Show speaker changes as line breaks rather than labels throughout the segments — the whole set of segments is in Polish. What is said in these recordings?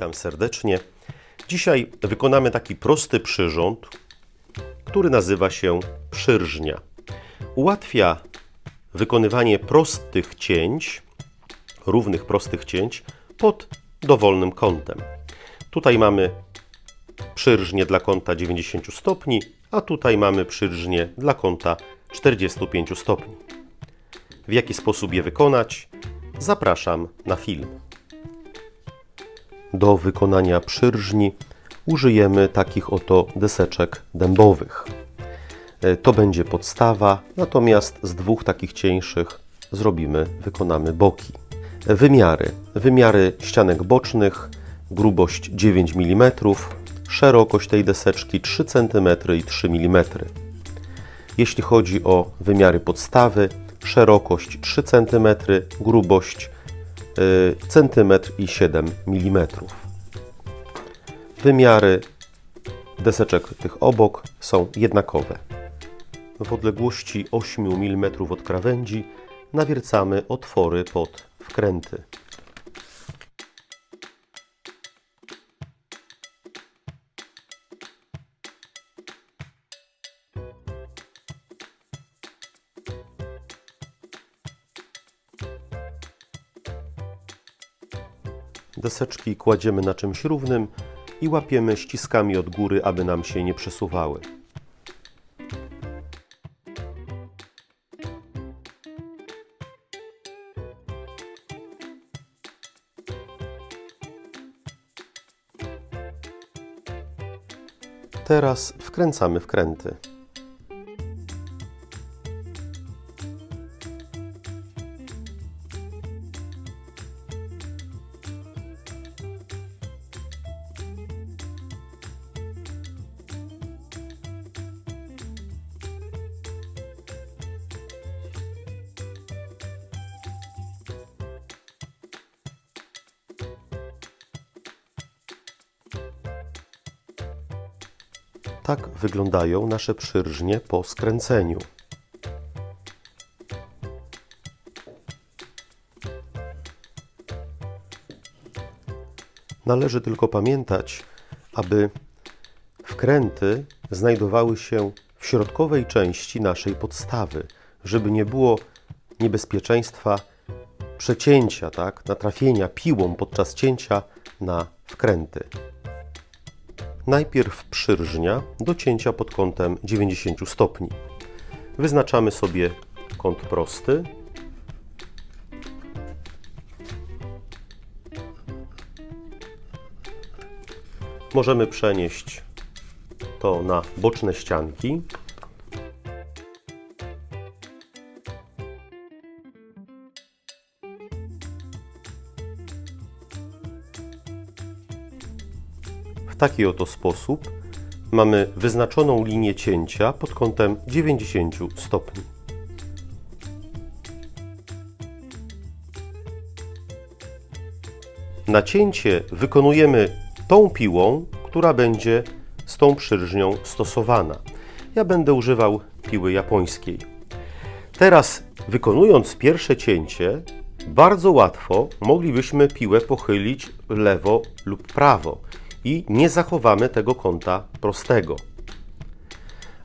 Witam serdecznie. Dzisiaj wykonamy taki prosty przyrząd, który nazywa się przyrżnia. Ułatwia wykonywanie prostych cięć, równych prostych cięć pod dowolnym kątem. Tutaj mamy przyrżnię dla kąta 90 stopni, a tutaj mamy przyrżnię dla kąta 45 stopni. W jaki sposób je wykonać? Zapraszam na film. Do wykonania przyrżni użyjemy takich oto deseczek dębowych. E, To będzie podstawa, natomiast z dwóch takich cieńszych zrobimy, wykonamy boki. E, Wymiary. Wymiary ścianek bocznych, grubość 9 mm, szerokość tej deseczki 3 cm i 3 mm. Jeśli chodzi o wymiary podstawy, szerokość 3 cm, grubość centymetr i 7 mm. Wymiary deseczek tych obok są jednakowe. W odległości 8 mm od krawędzi nawiercamy otwory pod wkręty. Deseczki kładziemy na czymś równym i łapiemy ściskami od góry, aby nam się nie przesuwały. Teraz wkręcamy wkręty. Tak wyglądają nasze przyrżnie po skręceniu. Należy tylko pamiętać, aby wkręty znajdowały się w środkowej części naszej podstawy, żeby nie było niebezpieczeństwa przecięcia, tak, natrafienia piłą podczas cięcia na wkręty. Najpierw przyrżnia do cięcia pod kątem 90 stopni. Wyznaczamy sobie kąt prosty. Możemy przenieść to na boczne ścianki. Taki oto sposób mamy wyznaczoną linię cięcia pod kątem 90 stopni. Nacięcie wykonujemy tą piłą, która będzie z tą przyrżnią stosowana. Ja będę używał piły japońskiej. Teraz, wykonując pierwsze cięcie, bardzo łatwo moglibyśmy piłę pochylić w lewo lub prawo i nie zachowamy tego kąta prostego.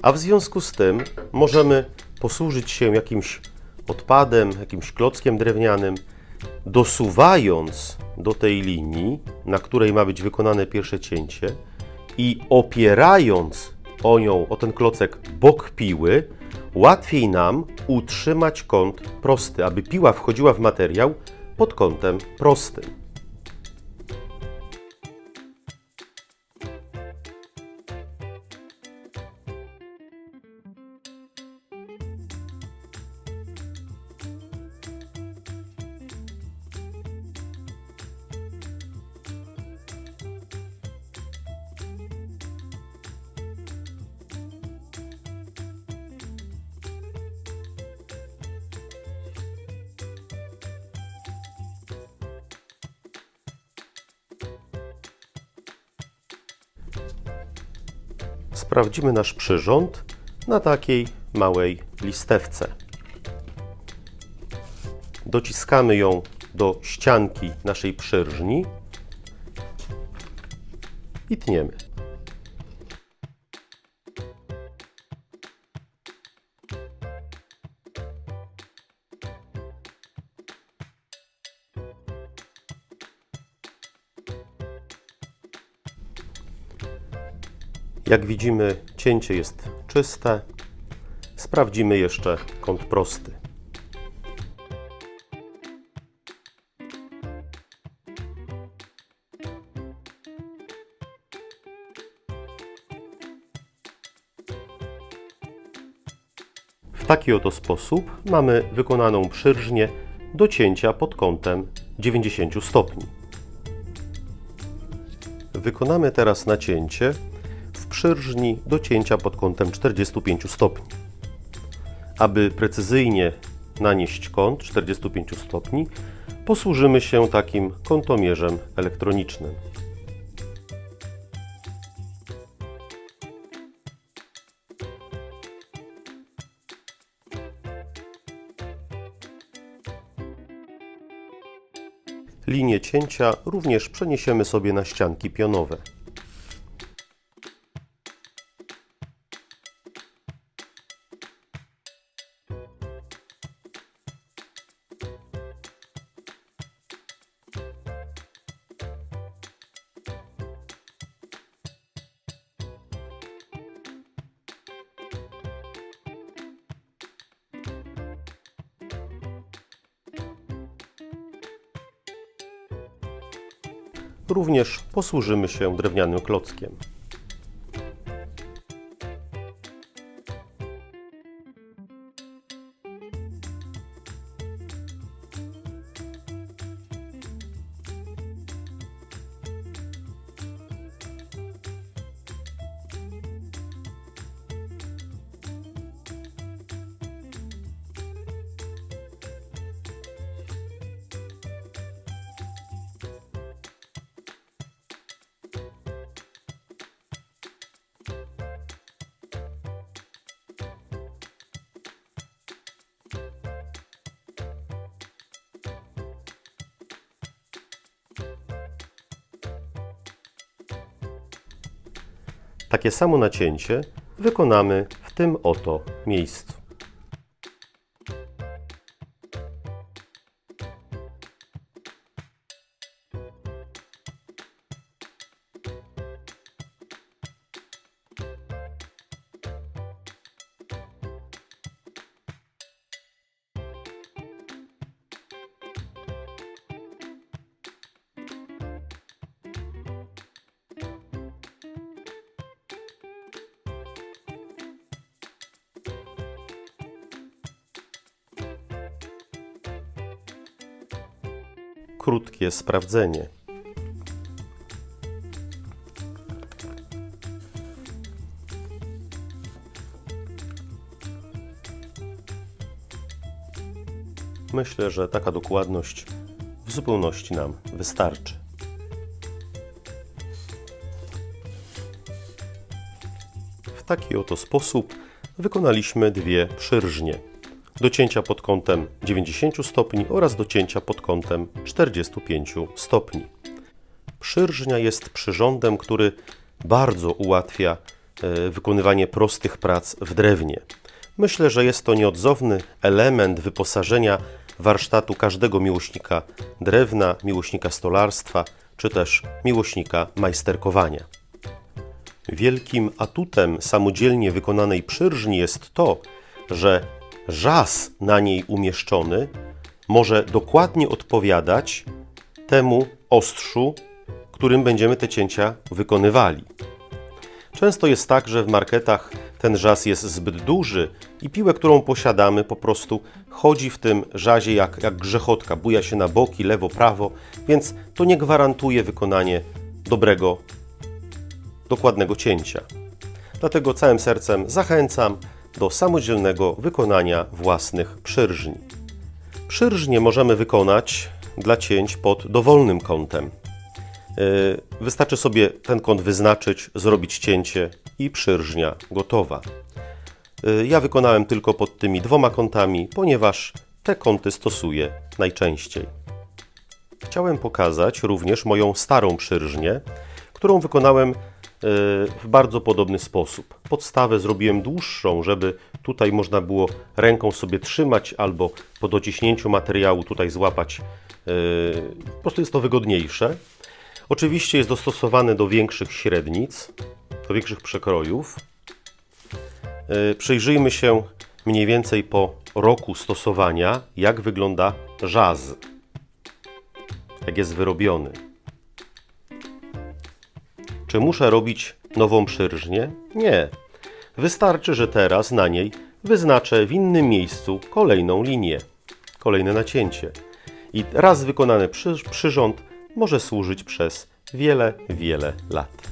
A w związku z tym możemy posłużyć się jakimś odpadem, jakimś klockiem drewnianym, dosuwając do tej linii, na której ma być wykonane pierwsze cięcie i opierając o nią, o ten klocek bok piły, łatwiej nam utrzymać kąt prosty, aby piła wchodziła w materiał pod kątem prostym. Sprawdzimy nasz przyrząd na takiej małej listewce. Dociskamy ją do ścianki naszej przyrżni i tniemy. Jak widzimy, cięcie jest czyste. Sprawdzimy jeszcze kąt prosty. W taki oto sposób mamy wykonaną przyrżnię do cięcia pod kątem 90 stopni. Wykonamy teraz nacięcie do cięcia pod kątem 45 stopni. Aby precyzyjnie nanieść kąt 45 stopni, posłużymy się takim kątomierzem elektronicznym. Linię cięcia również przeniesiemy sobie na ścianki pionowe. Również posłużymy się drewnianym klockiem. Takie samo nacięcie wykonamy w tym oto miejscu. Krótkie sprawdzenie. Myślę, że taka dokładność w zupełności nam wystarczy. W taki oto sposób wykonaliśmy dwie przyrżnie. Do cięcia pod kątem 90 stopni oraz do cięcia pod kątem 45 stopni. Przyrżnia jest przyrządem, który bardzo ułatwia e, wykonywanie prostych prac w drewnie. Myślę, że jest to nieodzowny element wyposażenia warsztatu każdego miłośnika drewna, miłośnika stolarstwa czy też miłośnika majsterkowania. Wielkim atutem samodzielnie wykonanej przyrżni jest to, że żas na niej umieszczony może dokładnie odpowiadać temu ostrzu, którym będziemy te cięcia wykonywali. Często jest tak, że w marketach ten żas jest zbyt duży i piłę, którą posiadamy, po prostu chodzi w tym żazie jak, jak grzechotka, buja się na boki, lewo, prawo, więc to nie gwarantuje wykonanie dobrego, dokładnego cięcia. Dlatego całym sercem zachęcam do samodzielnego wykonania własnych przyrżni. Przyrżnie możemy wykonać dla cięć pod dowolnym kątem. Yy, Wystarczy sobie ten kąt wyznaczyć, zrobić cięcie i przyrżnia gotowa. Yy, Ja wykonałem tylko pod tymi dwoma kątami, ponieważ te kąty stosuję najczęściej. Chciałem pokazać również moją starą przyrżnię, którą wykonałem e, w bardzo podobny sposób. Podstawę zrobiłem dłuższą, żeby tutaj można było ręką sobie trzymać albo po dociśnięciu materiału tutaj złapać. e, Po prostu jest to wygodniejsze. Oczywiście jest dostosowany do większych średnic, do większych przekrojów. E, Przyjrzyjmy się mniej więcej po roku stosowania, jak wygląda żaz, jak jest wyrobiony. Czy muszę robić nową przyrżnię? Nie. Wystarczy, że teraz na niej wyznaczę w innym miejscu kolejną linię, kolejne nacięcie. I raz wykonany przy, przyrząd może służyć przez wiele, wiele lat.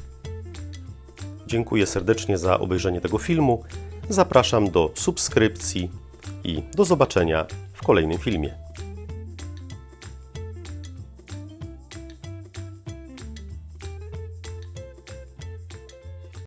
Dziękuję serdecznie za obejrzenie tego filmu. Zapraszam do subskrypcji i do zobaczenia w kolejnym filmie.